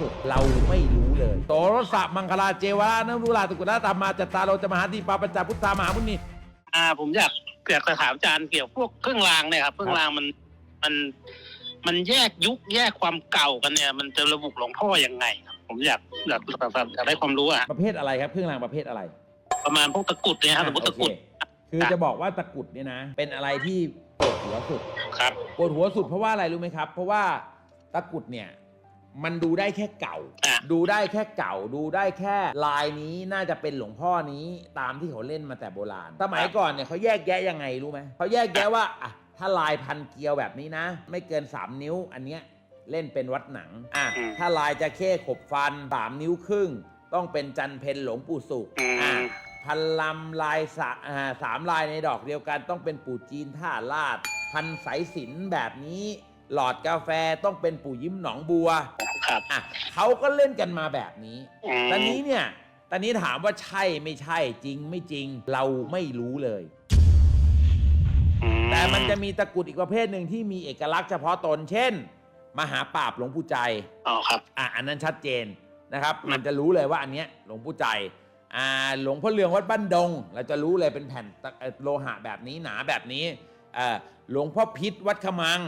สุด เราไม่รู้เลยโตรสะมังคลาเจวะนรุลาตุกุลาตามมาจัตตาโรจะมหาทีปาปัญจาพุทธามหามุนีอ่าผมอยากอยากจะถามอาจารย์เกี่ยวพวกเครื่องรางเนี่ยครับเครื่องรางมันมันมันแยกยุคแยกความเก่ากันเนี่ย มันจะระบุหลวงพ่อยังไงครับผมอยากอยากอยากได้ความรู้อะประเภทอะไรครับเครื่องรางประเภทอะไร ประมาณพวกตะกรุดเนี่ยครับสมมติตะกรุดโอเคคือจะบอกว่าตะกรุดเนี่ยนะ เป็นอะไรที่ปวดหัวสุดครับปวดหัวสุดเพราะว่าอะไรรู้ไหมครับ เพราะว่าตะกรุดเนี่ย มันดูได้แค่เก่าอะดูได้แค่เก่า ดูได้แค่ลายนี้น่าจะเป็นหลวงพ่อนี้ตามที่เขาเล่นมาแต่โบราณ สมัยก่อนเนี่ยเขาแยกแยะยังไงรู้ไหมเขาแยกแยะว่าอะถ้าลายพันเกลียวแบบนี้นะ ไม่เกิน 3 นิ้ว อันเนี้ยเล่นเป็นวัดหนัง อะอืมถ้าลายจะเข้ขบฟันสามนิ้วครึ่ง ต้องเป็นจันเพนหลวงปู่สุขอืมอะพันลำลายสะอ่าสามลายในดอกเดียวกันต้องเป็นปู่จีนท่าลาด พันสายสิญจนแบบนี้ หลอดกาแฟต้องเป็นปู่ยิ้มหนองบัว ครับ อะเขาก็เล่นกันมาแบบนี้ อืม ตอนนี้เนี่ย ตอนนี้ถามว่าใช่ไม่ใช่จริงไม่จริงเราไม่รู้เลย อืแต่มันจะมีตะกรุดอีกประเภทหนึ่งที่มีเอกลักษณ์เฉพาะตน เช่น มหาปราบหลวงปู่ใจ อ๋อครับ อะอันนั้นชัดเจนนะครับ มันจะรู้เลยว่าอันเนี้ยหลวงปู่ใจอ่าหลวงพ่อเรืองวัดบ้านดง เราจะรู้เลยเป็นแผ่นตะเอ่อโลหะแบบนี้หนาแบบนี้เอ่อหลวงพ่อพิษวัดขมัง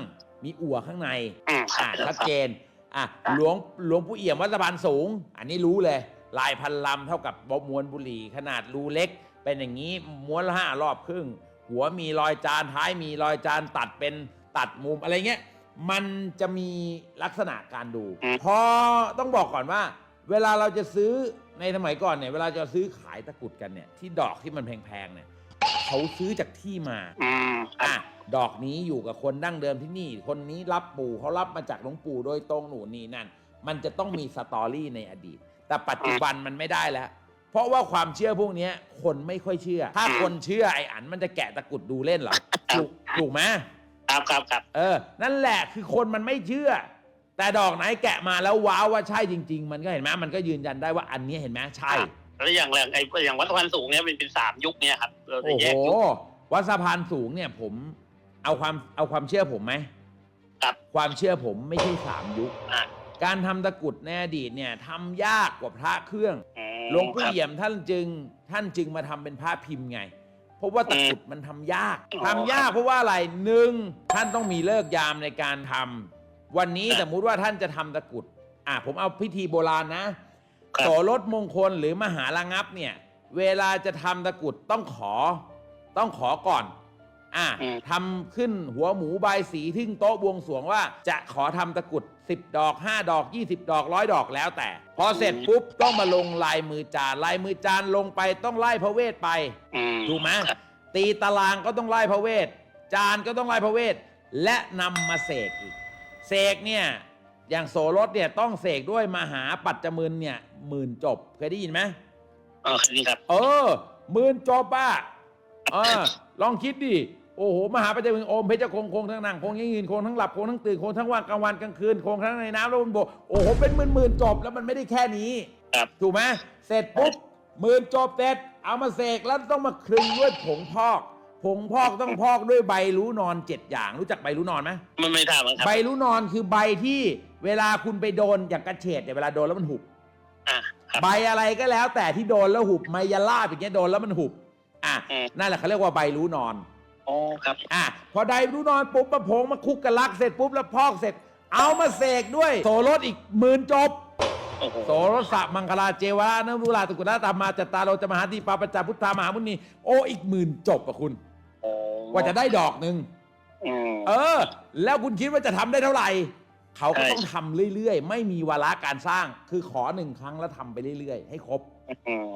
มีอั่วข้างในอืมครัอ่าบชัดเจน อะหลวงหลวงปู่เอี่ยมวัดสะพานสูง อันนี้รู้เลย ลายพันลำเท่ากับบมวนบุหรี่ขนาดรูเล็ก เป็นอย่างนี้ม้วนละห้ารอบครึ่ง หัวมีรอยจานท้ายมีรอยจานตัดเป็นตัดมุมอะไรเงี้ยมันจะมีลักษณะการดูอืมพอต้องบอกก่อนว่า เวลาเราจะซื้อในสมัยก่อนเนี่ยเวลาจะซื้อขายตะกรุดกันเนี่ยที่ดอกที่มันแพงๆเนี่ยเขาซื้อจากที่มาอืมครัอะบ ดอกนี้อยู่กับคนดั้งเดิมที่นี่ คนนี้รับปู่เขารับมาจากหลวงปู่โดยตรงหนูนนี่นั่น มันจะต้องมีสตอรี่ในอดีต แต่ปัจจุบันมันไม่ได้แล้ว เพราะว่าความเชื่อพวกเนี้ยคนไม่ค่อยเชื่อ ถ้าคนเชื่อไอ้อันมันจะแกะตะกรุดดูเล่นเหรอถูกถูกไหมครับครับครับเออ นั่นแหละคือคนมันไม่เชื่อ แต่ดอกไหนแกะมาแล้วว้าวว่าใช่จริง ๆ มันก็เห็นไหมมันก็ยืนยันได้ว่าอันนี้เห็นไหมใช่แล้วอย่างแรงไอ้อย่างวัดสะพานสูงเนี่ยมันเป็นสามยุคเนี่ยครับเราจะโอ้แยโหกยุควัดสะพานสูงเนี่ยผม เอาความเอาความเชื่อผมไหมครับ ความเชื่อผมไม่ใช่สามยุค อะการทำตะกรุดในอดีตเนี่ยทำยากกว่าพระเครื่อง อืมหลวงปู่ครับ เอี่ยมท่านจึงท่านจึงมาทำเป็นพระพิมพ์ไง เพราะว่าตะกรุดมันทำยากอ๋อทำยากเพราะว่าอะไรหนึ่งท่านต้องมีเลิกษ์ยามในการทำวันนี้ครับสมมุติว่าท่านจะทำตะกรุดอะผมเอาพิธีโบราณนะครับ โสรถมงคลหรือมหาระงับเนี่ย เวลาจะทำตะกรุดต้องขอ ต้องขอก่อน อะอืมทำขึ้นหัวหมูบายสีทึ่งโต๊ะบวงสรวงว่า จะขอทำตะกรุด 10 ดอก 5 ดอก 20 ดอกร้อยดอกแล้วแต่ พอเสร็จปุ๊บต้องมาลงลายมือจานลายมือจานลงไปต้องไล่พระเวทไป อืมถูกไหมครับตีตารางก็ต้องไล่พระเวท จานก็ต้องไล่พระเวท และนำมาเสกอีก เสกเนี่ย อย่างโสรถเนี่ยต้องเสกด้วยมหาปัจจมึนเนี่ยหมื่นจบเคยได้ยินไหมอ๋อนี่ครับ เออหมื่นจบอะเออลองคิดดิ โอ้โหมหาปัจจมึนโอมเพชรคงคงทั้งนั่งคงยืนคงทั้งหลับคงทั้งตื่นคงทั้งวันกลางวันกลางคืนคงทั้งในน้ำแล้วบนบกโอ้โหเป็นหมื่นหมื่นๆจบแล้วมันไม่ได้แค่นี้ครับถูกไหมเสร็จปุ๊บหมื่นจบเสร็จเอามาเสกแล้วต้องมาคลึงด้วยผงพอกผงพอกต้องพอกด้วยใบรู้นอนเจ็ดอย่างรู้จักใบรู้นอนไหมมันไม่ทราบครับใบรู้นอนคือใบที่เวลาคุณไปโดนอย่างกระเฉดเนี่ยเวลาโดนแล้วมันหุบอะครับใบอะไรก็แล้วแต่ที่โดนแล้วหุบไมยาลาบอย่างเงี้ยโดนแล้วมันหุบอะอืมนั่นแหละเขาเรียกว่าใบรู้นอน อ๋อครับ อะพอใบรู้นอนปุ๊บมาผงมาคุกกะลักเสร็จปุ๊บแล้วพอกเสร็จ เอามาเสกด้วย โสรถอีกหมื่นจบ โอ้โห โสรสะมังคลาเจวะนรุลาตุกุลาตามมาจัตตาโรจะมหาทีปาปัญจาพุทธามหามุนีโออีกหมื่นจบอะคุณโอ้กว่าจะได้ดอกหนึ่ง อืม เออ แล้วคุณคิดว่าจะทำได้เท่าไหร่ เขาก็ใช่ ต้องทำเรื่อยๆ ไม่มีวาระการสร้าง คือขอหนึ่งครั้งแล้วทำไปเรื่อยๆ ให้ครบ อืม